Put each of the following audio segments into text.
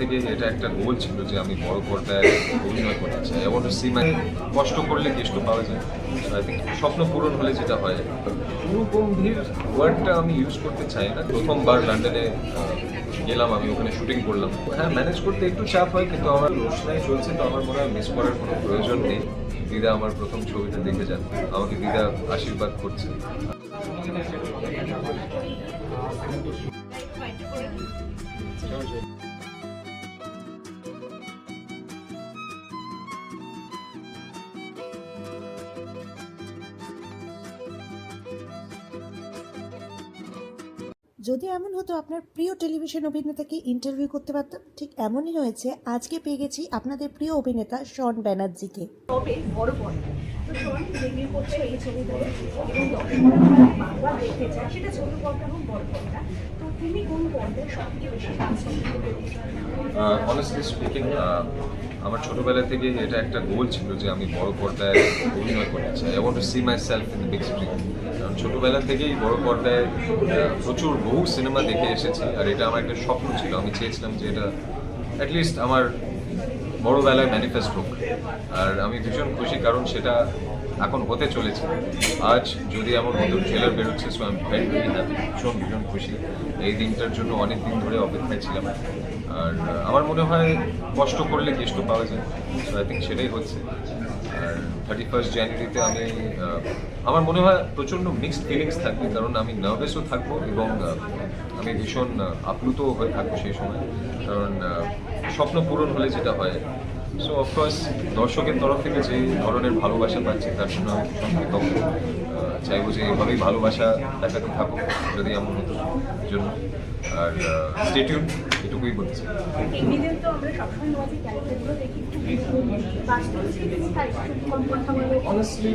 থেকে এটা একটা গোল ছিল যে আমি বড় পর্দায় অভিনয় করতে চাই। এবং সিনেমায় কষ্ট করলে কেষ্ট পাওয়া যায়? আই থিঙ্ক স্বপ্ন পূরণ হলে যেটা হয় পুরুগম্ভীর ওয়ার্ডটা আমি ইউজ করতে চাই না। প্রথমবার লন্ডনে গেলাম, আমি ওখানে শুটিং করলাম। হ্যাঁ ম্যানেজ করতে একটু চাপ হয়, কিন্তু আমার রোশনাই চলছে, তো আমার মনে হয় মিস করার কোনো প্রয়োজন নেই। দিদা আমার প্রথম ছবিটা দেখে যান। আমাকে দিদা আশীর্বাদ করছে। যদি এমন হতো আপনার প্রিয় টেলিভিশন অভিনেতাকে ইন্টারভিউ করতে পারতাম, ঠিক এমনই হয়েছে। আজকে পেয়ে গেছি আপনাদের প্রিয় অভিনেতা শন ব্যানার্জিকে। সেটা ছোট পর্দা হোক বড় পর্দা অনেস্টলি স্পিকিং আমার ছোটবেলা থেকে এটা একটা গোল ছিল যে আমি বড় পর্দায় অভিনয় করতে চাই। I want to see myself in the big screen কারণ ছোটবেলা থেকেই বড় পর্দায় প্রচুর বহু সিনেমা দেখে এসেছি আর এটা আমার একটা স্বপ্ন ছিল। আমি চেয়েছিলাম যে এটা অ্যাটলিস্ট আমার বড়বেলায় ম্যানিফেস্ট হোক। আর আমি ভীষণ খুশি, কারণ সেটা এখন হতে চলেছে। আজ যদি আমার হতো ট্রেলার বেরোচ্ছে সো আমি ভেরি ভেরি হ্যাপি ভীষণ ভীষণ খুশি। এই দিনটার জন্য অনেক দিন ধরে অপেক্ষায় ছিলাম। আর আমার মনে হয় কষ্ট করলে কেষ্ট পাওয়া যায়। সো আই থিঙ্ক সেটাই হচ্ছে। আর থার্টি ফার্স্ট জানুয়ারিতে আমি আমার মনে হয় প্রচণ্ড মিক্সড ফিলিংস থাকবে, কারণ আমি নার্ভাসও থাকব এবং আমি ভীষণ আপ্লুত হয়ে থাকব সেই সময়। কারণ স্বপ্ন পূরণ হলে যেটা হয় সো অফকোর্স দর্শকের তরফ থেকে যে ধরনের ভালোবাসা পাচ্ছি তার জন্য আমি ভীষণ চাইব যে এভাবেই ভালোবাসা দেখাতে থাকুক যদি এমন হতো জন্য। আর স্টেটিউন এটুকুই বলছি অনেস্টলি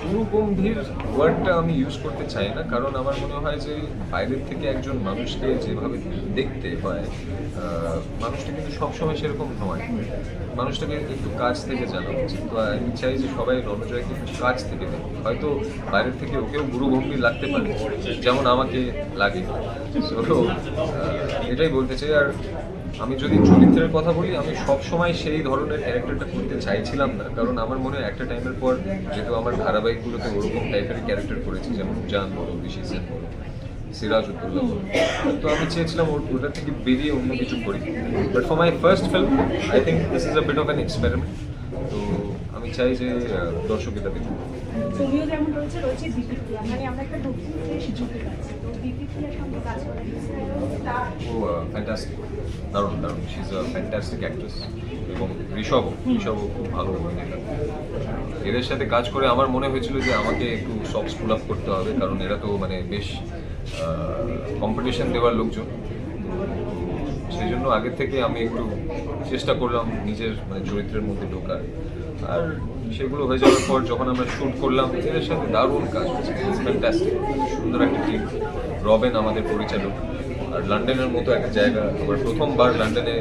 পুরো গম্ভীর ওয়ার্ডটা আমি ইউজ করতে চাই না কারণ আমার মনে হয় যে বাইরের থেকে একজন মানুষকে যেভাবে দেখতে হয় মানুষটা কিন্তু সবসময় সেরকম নয় মানুষটাকে একটু কাছ থেকে জানা উচিত। আমি চাই যে সবাই রণজয়কে একটু কাছ থেকে দেখুক। হয়তো বাইরের থেকে ওকেও গুরু গম্ভীর লাগতে পারে, যেমন আমাকে লাগে। তো এটাই বলতে চাই। আর আমি যদি চরিত্রের কথা বলি, আমি সব সময় সেই ধরনের ক্যারেক্টারটা করতে চাইছিলাম না। কারণ আমার মনে হয় একটা টাইমের পর যেহেতু আমার ধারাবাহিকগুলোতে ওরকম টাইপের ক্যারেক্টার করেছি, যেমন জান বলো সেন বলো সিরাজ উদ্দৌলা তো আমি চেয়েছিলাম ওটা থেকে বেরিয়ে অন্য কিছু করি। But for my first film I think this is a bit of an experiment তো আমি চাই যে দর্শক এটা দেখুন ছবিও যেমন রয়েছে রয়েছে বিপিপ্রিয়া মানে আমরা একটা নতুন ঝুঁকে পাচ্ছি। তো বিপিপ্রিয়ার সঙ্গে কাজ করা ও ফ্যান্টাস্টিক দারুণ দারুণ। She is a fantastic actress এবং ঋষভও খুব ভালো অভিনেতা। এদের সাথে কাজ করে আমার মনে হয়েছিল যে আমাকে একটু সফট ফুল আপ করতে হবে কারণ এরা তো মানে বেশ কম্পিটিশন দেওয়ার লোকজন। সেই জন্য আগে থেকে আমি একটু চেষ্টা করলাম নিজের মানে চরিত্রের মধ্যে ঢোকার। আর সেগুলো হয়ে যাওয়ার পর যখন আমরা শ্যুট করলাম, এদের সাথে দারুণ কাজ ফ্যান্টাস্টিক সুন্দর একটা টিম রবেন আমাদের পরিচালক। আর লন্ডনের মতো একটা জায়গা। আমার প্রথমবার লন্ডনে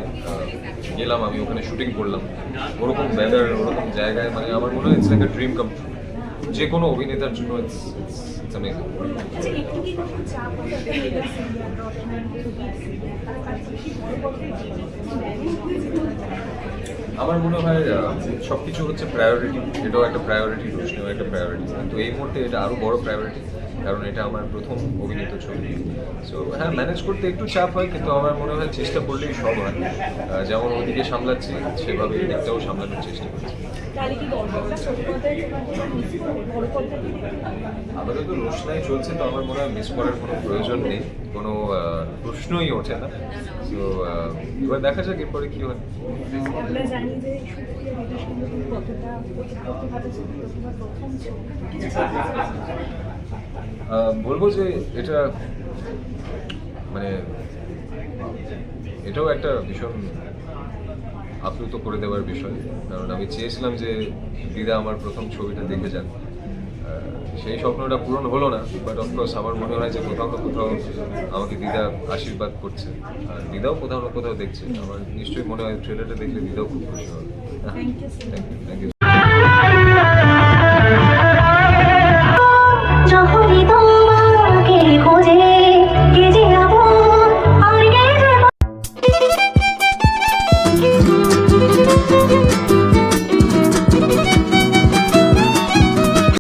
গেলাম, আমি ওখানে শুটিং করলাম। ওরকম ওয়েদার ওরকম জায়গায় মানে আমার মনে হয় ইটস লাইক ড্রিম কাম যে কোনো অভিনেতার জন্য আচ্ছা আমার মনে হয় সব কিছু হচ্ছে প্রায়োরিটি এটাও একটা প্রায়োরিটি রোশনিও একটা প্রায়োরিটি কিন্তু এই মুহূর্তে এটা আরও বড় প্রায়োরিটি কারণ এটা আমার প্রথম অভিনীত ছবি। সো হ্যাঁ ম্যানেজ করতে একটু চাপ হয়, কিন্তু আমার মনে হয় চেষ্টা করলেই সব হয়। যেমন ওদিকে সামলাচ্ছি, সেভাবে এদিকটাও সামলানোর চেষ্টা করছি। পাবে? আপাতত রোশনাই চলছে, তো আমার মনে হয় মিস করার কোনো প্রয়োজন নেই। কোনো প্রশ্নই ওঠে না। তো এবার দেখা যাক এরপরে কী হয়। বলব যে এটা মানে এটাও একটা ভীষণ আপ্লুত করে দেওয়ার বিষয়। কারণ আমি চেয়েছিলাম যে দিদা আমার প্রথম ছবিটা দেখে যান। সেই স্বপ্নটা পূরণ হলো না বাট অফকোর্স আমার মনে হয় যে কোথাও না কোথাও আমাকে দিদা আশীর্বাদ করছে। আর দিদাও কোথাও না কোথাও দেখছে। আমার নিশ্চয়ই মনে হয় ট্রেলারটা দেখলে দিদাও খুব খুশি হবে. Thank you thank you